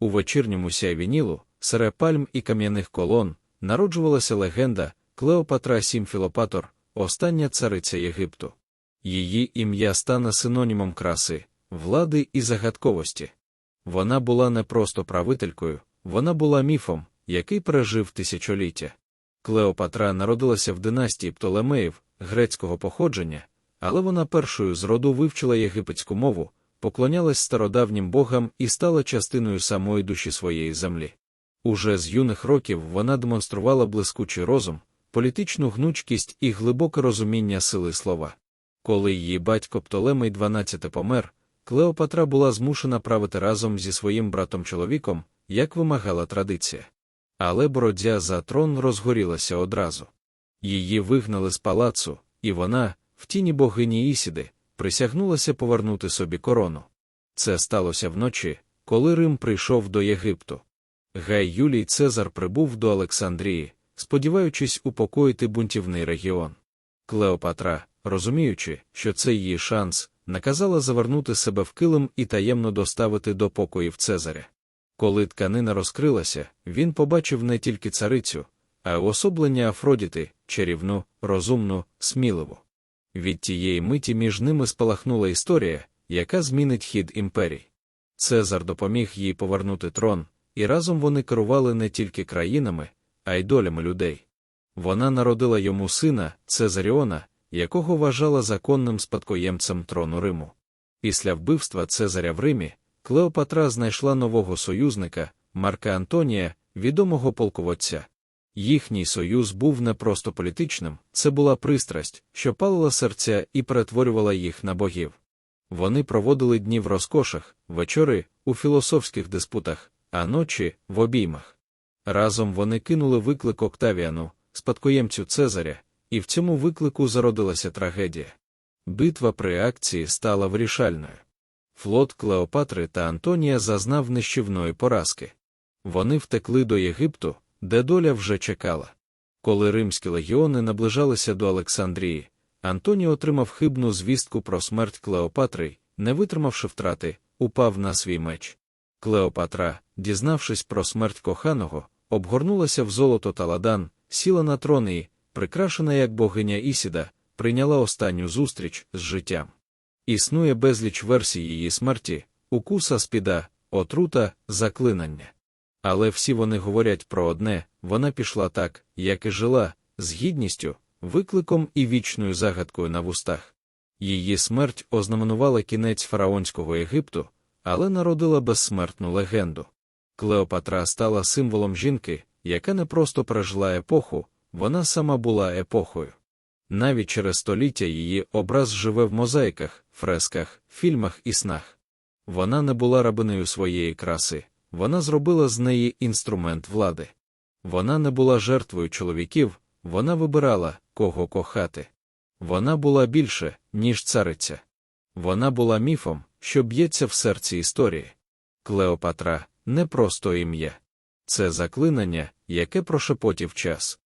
У вечірньому сяйві Нілу, серед пальм і кам'яних колон, народжувалася легенда Клеопатра Сімфілопатор, остання цариця Єгипту. Її ім'я стане синонімом краси, влади і загадковості. Вона була не просто правителькою, вона була міфом, який пережив тисячоліття. Клеопатра народилася в династії Птолемеїв, грецького походження, але вона першою з роду вивчила єгипетську мову, поклонялась стародавнім богам і стала частиною самої душі своєї землі. Уже з юних років вона демонструвала блискучий розум, політичну гнучкість і глибоке розуміння сили слова. Коли її батько Птолемей XII помер, Клеопатра була змушена правити разом зі своїм братом чоловіком, як вимагала традиція. Але боротьба за трон розгорілася одразу. Її вигнали з палацу, і вона, в тіні богині Ісіди, присягнулася повернути собі корону. Це сталося вночі, коли Рим прийшов до Єгипту. Гай Юлій Цезар прибув до Олександрії, сподіваючись упокоїти бунтівний регіон. Клеопатра, розуміючи, що це її шанс, наказала завернути себе в килим і таємно доставити до покоїв Цезаря. Коли тканина розкрилася, він побачив не тільки царицю, а й уособлення Афродіти, чарівну, розумну, сміливу. Від тієї миті між ними спалахнула історія, яка змінить хід імперій. Цезар допоміг їй повернути трон, і разом вони керували не тільки країнами, а й долями людей. Вона народила йому сина, Цезаріона, якого вважала законним спадкоємцем трону Риму. Після вбивства Цезаря в Римі Клеопатра знайшла нового союзника, Марка Антонія, відомого полководця. Їхній союз був не просто політичним, це була пристрасть, що палила серця і перетворювала їх на богів. Вони проводили дні в розкошах, вечори у філософських диспутах, а ночі в обіймах. Разом вони кинули виклик Октавіану, спадкоємцю Цезаря, і в цьому виклику зародилася трагедія. Битва при акції стала вирішальною. Флот Клеопатри та Антонія зазнав нищівної поразки. Вони втекли до Єгипту, де доля вже чекала. Коли римські легіони наближалися до Олександрії, Антоній отримав хибну звістку про смерть Клеопатри, не витримавши втрати, упав на свій меч. Клеопатра, дізнавшись про смерть коханого, обгорнулася в золото та ладан, сіла на трон і, прикрашена як богиня Ісіда, прийняла останню зустріч з життям. Існує безліч версій її смерті, укуса спіда, отрута, заклинання. Але всі вони говорять про одне вона пішла так, як і жила, з гідністю, викликом і вічною загадкою на вустах. Її смерть ознаменувала кінець фараонського Єгипту, але народила безсмертну легенду. Клеопатра стала символом жінки, яка не просто пережила епоху, вона сама була епохою. Навіть через століття її образ живе в мозаїках, фресках, фільмах і снах. Вона не була рабинею своєї краси, вона зробила з неї інструмент влади. Вона не була жертвою чоловіків, вона вибирала, кого кохати. Вона була більше, ніж цариця. Вона була міфом, що б'ється в серці історії. Клеопатра не просто ім'я. Це заклинання, яке прошепотів час.